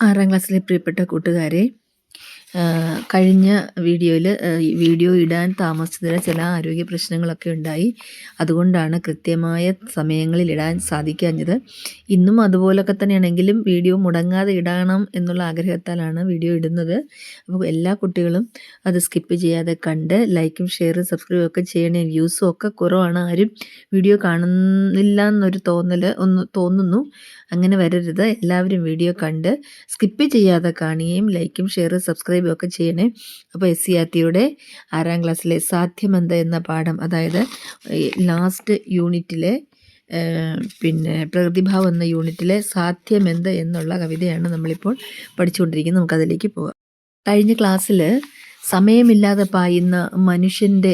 ആറാം ക്ലാസ്സിലെ പ്രിയപ്പെട്ട കൂട്ടുകാരെ കഴിഞ്ഞ വീഡിയോയിൽ വീഡിയോ ഇടാൻ താമസിച്ചതിൽ ചില ആരോഗ്യ പ്രശ്നങ്ങളൊക്കെ ഉണ്ടായി. അതുകൊണ്ടാണ് കൃത്യമായ സമയങ്ങളിൽ ഇടാൻ സാധിക്കാഞ്ഞത്. ഇന്നും അതുപോലൊക്കെ തന്നെയാണെങ്കിലും വീഡിയോ മുടങ്ങാതെ ഇടണം എന്നുള്ള ആഗ്രഹത്താലാണ് വീഡിയോ ഇടുന്നത്. അപ്പോൾ എല്ലാ കുട്ടികളും അത് സ്കിപ്പ് ചെയ്യാതെ കണ്ട് ലൈക്കും ഷെയറും സബ്സ്ക്രൈബും ഒക്കെ ചെയ്യണേ. വ്യൂസും ഒക്കെ കുറവാണ് ആരും. വീഡിയോ കാണുന്നില്ല എന്നൊരു തോന്നൽ ഒന്ന് തോന്നുന്നു. അങ്ങനെ വരരുത്. എല്ലാവരും വീഡിയോ കണ്ട് സ്കിപ്പ് ചെയ്യാതെ കാണുകയും ലൈക്കും ഷെയറും സബ്സ്ക്രൈബും ഒക്കെ ചെയ്യണേ. അപ്പോൾ എസ് സി ആർ ടിയുടെ ആറാം ക്ലാസ്സിലെ സാധ്യമന്ത എന്ന പാഠം അതായത് ലാസ്റ്റ് യൂണിറ്റിലെ പിന്നെ പ്രകൃതിഭാവം എന്ന യൂണിറ്റിലെ സാധ്യമെന്ത് എന്നുള്ള കവിതയാണ് നമ്മളിപ്പോൾ പഠിച്ചുകൊണ്ടിരിക്കുന്നത്. നമുക്കതിലേക്ക് പോകാം. കഴിഞ്ഞ ക്ലാസ്സിൽ സമയമില്ലാതെ പായുന്ന മനുഷ്യന്റെ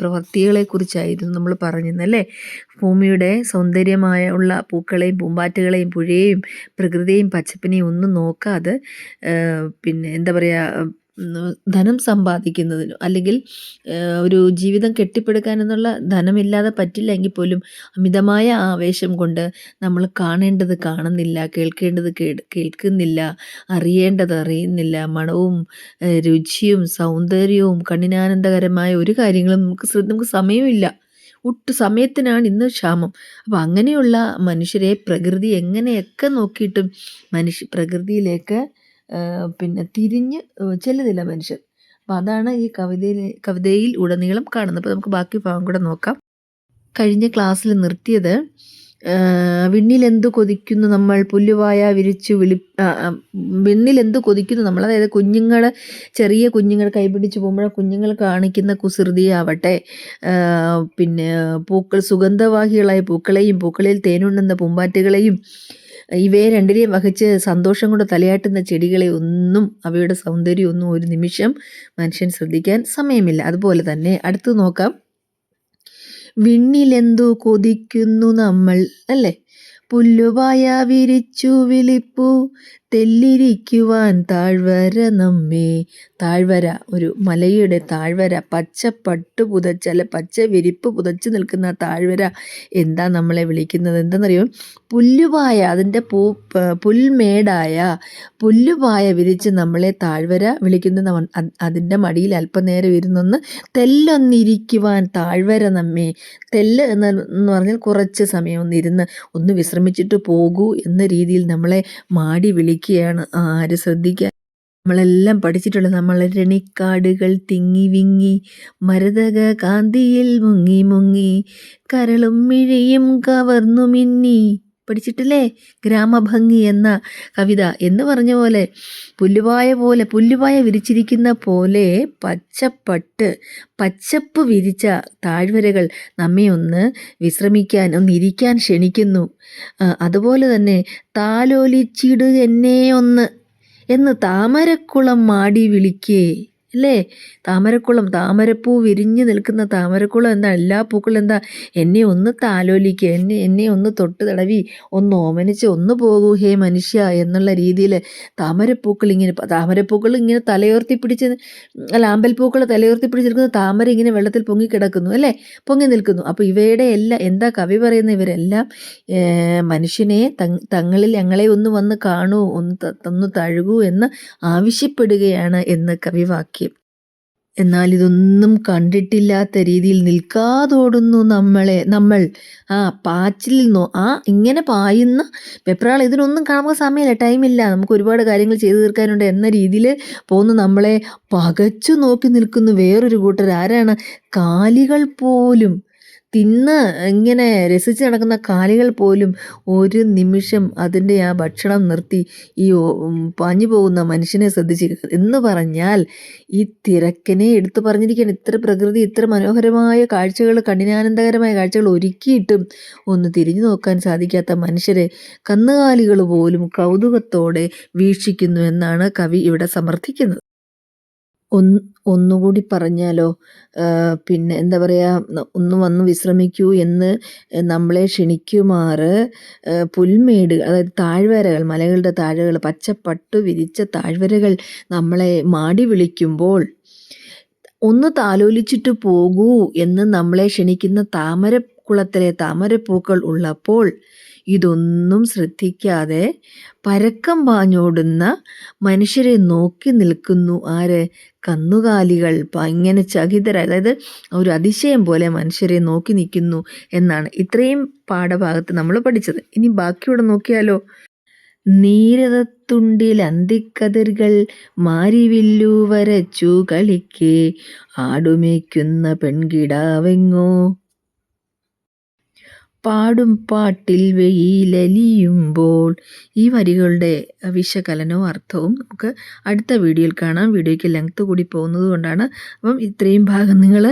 പ്രവൃത്തികളെക്കുറിച്ചായിരുന്നു നമ്മൾ പറഞ്ഞിരുന്നല്ലേ ഭൂമിയുടെ സൗന്ദര്യമായ ഉള്ള പൂക്കളെയും പൂമ്പാറ്റകളെയും പുഴയെയും പ്രകൃതിയെയും പച്ചപ്പിനെയും ഒന്നും നോക്കാതെ പിന്നെ എന്താ പറയുക ധനം സമ്പാദിക്കുന്നതിനും അല്ലെങ്കിൽ ഒരു ജീവിതം കെട്ടിപ്പടുക്കാൻ എന്നുള്ള ധനമില്ലാതെ പറ്റില്ലെങ്കിൽ പോലും അമിതമായ ആവേശം കൊണ്ട് നമ്മൾ കാണേണ്ടത് കാണുന്നില്ല കേൾക്കേണ്ടത് കേൾക്കുന്നില്ല അറിയേണ്ടത് അറിയുന്നില്ല. മണവും രുചിയും സൗന്ദര്യവും കണ്ണിനാനന്ദകരമായ ഒരു കാര്യങ്ങളും നമുക്ക് നമുക്ക് സമയമില്ല. ഒട്ടു സമയത്തിനാണ് ഇന്ന് ക്ഷാമം. അപ്പോൾ അങ്ങനെയുള്ള മനുഷ്യരെ പ്രകൃതി എങ്ങനെയൊക്കെ നോക്കിയിട്ടും മനുഷ്യ പ്രകൃതിയിലേക്ക് പിന്നെ തിരിഞ്ഞ് ചെല്ലുന്നില്ല മനുഷ്യൻ. അപ്പോൾ അതാണ് ഈ കവിതയിൽ കവിതയിൽ ഉടനീളം കാണുന്നത്. അപ്പോൾ നമുക്ക് ബാക്കി ഭാഗം കൂടെ നോക്കാം. കഴിഞ്ഞ ക്ലാസ്സിൽ നിർത്തിയത് വിണ്ണിലെന്തു കൊതിക്കുന്നു നമ്മൾ പുല്ലുവായ വിരിച്ചു വിളി വിണ്ണിലെന്തു കൊതിക്കുന്നു നമ്മൾ അതായത് കുഞ്ഞുങ്ങൾ ചെറിയ കുഞ്ഞുങ്ങൾ കൈപിടിച്ച് പോകുമ്പോൾ കുഞ്ഞുങ്ങൾ കാണിക്കുന്ന കുസൃതിയാവട്ടെ. പിന്നെ പൂക്കൾ സുഗന്ധവാഹികളായ പൂക്കളെയും പൂക്കളിൽ തേനുണ്ടെന്ന പൂമ്പാറ്റകളെയും ഇവയെ രണ്ടിനെയും വഹിച്ച് സന്തോഷം കൊണ്ട് തലയാട്ടുന്ന ചെടികളെ ഒന്നും അവയുടെ സൗന്ദര്യം ഒന്നും ഒരു നിമിഷം മനുഷ്യൻ ശ്രദ്ധിക്കാൻ സമയമില്ല. അതുപോലെ തന്നെ അടുത്ത് നോക്കാം. വിണ്ണിലെന്തു കൊതിക്കുന്നു നമ്മൾ? അല്ലേ? പുല്ലുപായ വിരിച്ചു വിളിപ്പു തെല്ലിരിക്കുവാൻ താഴ്വര നമ്മെ. താഴ്വര ഒരു മലയുടെ താഴ്വര. പച്ച പട്ട് പുതച്ച അല്ല പച്ച വിരിപ്പ് പുതച്ച് നിൽക്കുന്ന താഴ്വര. എന്താ നമ്മളെ വിളിക്കുന്നത്? എന്തെന്നറിയോ? പുല്ലുപായ അതിന്റെ പൂ പുൽമേടായ പുല്ലുപായ വിരിച്ച് നമ്മളെ താഴ്വര വിളിക്കുന്ന അതിന്റെ മടിയിൽ അല്പനേരം ഇരുന്നൊന്ന് തെല്ലൊന്നിരിക്കുവാൻ താഴ്വര നമ്മെ. തെല്ല് എന്ന് പറഞ്ഞാൽ കുറച്ച് സമയം ഒന്നിരുന്ന് ഒന്ന് വിശ്രമിച്ചിട്ട് പോകൂ എന്ന രീതിയിൽ നമ്മളെ മാടി വിളിക്കുക ഇരിക്കുകയാണ് ആര് ശ്രദ്ധിക്കാൻ? നമ്മളെല്ലാം പഠിച്ചിട്ടുള്ള നമ്മൾ രണിക്കാടുകൾ തിങ്ങി വിങ്ങി മരതക കാന്തിയിൽ മുങ്ങി മുങ്ങി കരളും മിഴിയും കവർന്നു മിന്നി പഠിച്ചിട്ടില്ലേ? ഗ്രാമഭംഗി എന്ന കവിത എന്ന് പറഞ്ഞ പോലെ പുല്ലുവായ പോലെ പുല്ലുവായ വിരിച്ചിരിക്കുന്ന പോലെ പച്ചപ്പട്ട് പച്ചപ്പ് വിരിച്ച താഴ്വരകൾ നമ്മെ ഒന്ന് വിശ്രമിക്കാൻ ഒന്ന് ഇരിക്കാൻ ക്ഷണിക്കുന്നു. അതുപോലെ തന്നെ താലോലിച്ചിട് എന്നെ ഒന്ന് എന്ന് താമരക്കുളം മാടി വിളിക്കേ. അല്ലേ? താമരക്കുളം താമരപ്പൂ വിരിഞ്ഞു നിൽക്കുന്ന താമരക്കുളം എന്താ? എല്ലാ പൂക്കളും എന്താ? എന്നെ ഒന്ന് താലോലിക്കുക എന്നെ എന്നെ ഒന്ന് തൊട്ട് തടവി ഒന്ന് ഓമനിച്ച് ഒന്ന് പോകൂ ഹേ മനുഷ്യ എന്നുള്ള രീതിയിൽ താമരപ്പൂക്കൾ ഇങ്ങനെ താമരപ്പൂക്കൾ ഇങ്ങനെ തലയോർത്തി പിടിച്ച് അല്ല ആമ്പൽപ്പൂക്കൾ തലയോർത്തി പിടിച്ച് നിൽക്കുന്ന താമര ഇങ്ങനെ വെള്ളത്തിൽ പൊങ്ങി കിടക്കുന്നു അല്ലേ? പൊങ്ങി നിൽക്കുന്നു. അപ്പോൾ ഇവയുടെ എല്ലാം എന്താ കവി പറയുന്ന ഇവരെല്ലാം മനുഷ്യനെ തങ്ങളിൽ ഞങ്ങളെ ഒന്ന് വന്ന് കാണൂ ഒന്ന് തന്നു തഴുകൂ എന്ന് ആവശ്യപ്പെടുകയാണ് എന്ന് കവിവാക്യം. എന്നാൽ ഇതൊന്നും കണ്ടിട്ടില്ലാത്ത രീതിയിൽ നിൽക്കാതോടുന്നു നമ്മളെ നമ്മൾ. ആ പാച്ചിലിൽ നോ ആ ഇങ്ങനെ പായുന്ന വെപ്രാൾ ഇതിനൊന്നും കാണുമ്പോൾ സമയമില്ല ടൈമില്ല. നമുക്ക് ഒരുപാട് കാര്യങ്ങൾ ചെയ്തു തീർക്കാനുണ്ട് എന്ന രീതിയിൽ പോകുന്ന നമ്മളെ പകച്ചു നോക്കി നിൽക്കുന്നു വേറൊരു കൂട്ടർ. ആരാണ്? കാലികൾ പോലും തിന്ന് ഇങ്ങനെ രസിച്ച് നടക്കുന്ന കാലികൾ പോലും ഒരു നിമിഷം അതിന്റെ ആ ഭക്ഷണം നിർത്തി ഈ പാഞ്ഞു പോകുന്ന മനുഷ്യനെ ശ്രദ്ധിച്ചിരിക്കുന്നത്. എന്ന് പറഞ്ഞാൽ ഈ തിരക്കിനെ എടുത്തു പറഞ്ഞിരിക്കുകയാണ്. ഇത്ര പ്രകൃതി ഇത്ര മനോഹരമായ കാഴ്ചകൾ കഠിനാനന്ദകരമായ കാഴ്ചകൾ ഒരുക്കിയിട്ടും ഒന്ന് തിരിഞ്ഞു നോക്കാൻ സാധിക്കാത്ത മനുഷ്യരെ കന്നുകാലികൾ പോലും കൗതുകത്തോടെ വീക്ഷിക്കുന്നു എന്നാണ് കവി ഇവിടെ സമർത്ഥിക്കുന്നത്. ഒന്ന് ഒന്നുകൂടി പറഞ്ഞാലോ പിന്നെ എന്താ പറയുക ഒന്ന് വന്ന് വിശ്രമിക്കൂ എന്ന് നമ്മളെ ക്ഷണിക്കുമാറ് പുൽമേട് അതായത് താഴ്വരകൾ മലകളുടെ താഴ്വരകൾ പച്ചപ്പട്ടു വിരിച്ച താഴ്വരകൾ നമ്മളെ മാടി വിളിക്കുമ്പോൾ ഒന്ന് താലോലിച്ചിട്ട് പോകൂ എന്ന് നമ്മളെ ക്ഷണിക്കുന്ന താമരക്കുളത്തിലെ താമരപ്പൂക്കൾ ഉള്ളപ്പോൾ ഇതൊന്നും ശ്രദ്ധിക്കാതെ പരക്കം പാഞ്ഞോടുന്ന മനുഷ്യരെ നോക്കി നിൽക്കുന്നു. ആര്? കന്നുകാലികൾ. ഇങ്ങനെ ചകിതര. അതായത് ഒരു അതിശയം പോലെ മനുഷ്യരെ നോക്കി നിൽക്കുന്നു എന്നാണ് ഇത്രയും പാഠഭാഗത്ത് നമ്മൾ പഠിച്ചത്. ഇനി ബാക്കിയൂടെ നോക്കിയാലോ? നീരതത്തുണ്ടിൽ അന്തിക്കതിർകൾ മാരിവില്ലു വരച്ചു കളിക്കേ. ആടുമേക്കുന്ന പെൺകിടാവെങ്ങോ? പാടും പാട്ടിൽ വെയിലലിയുമ്പോൾ. ഈ വരികളുടെ വിശകലനവും അർത്ഥവും നമുക്ക് അടുത്ത വീഡിയോയിൽ കാണാം. വീഡിയോയ്ക്ക് ലെങ്ത് കൂടി പോകുന്നത് കൊണ്ടാണ്. അപ്പം ഇത്രയും ഭാഗം നിങ്ങൾ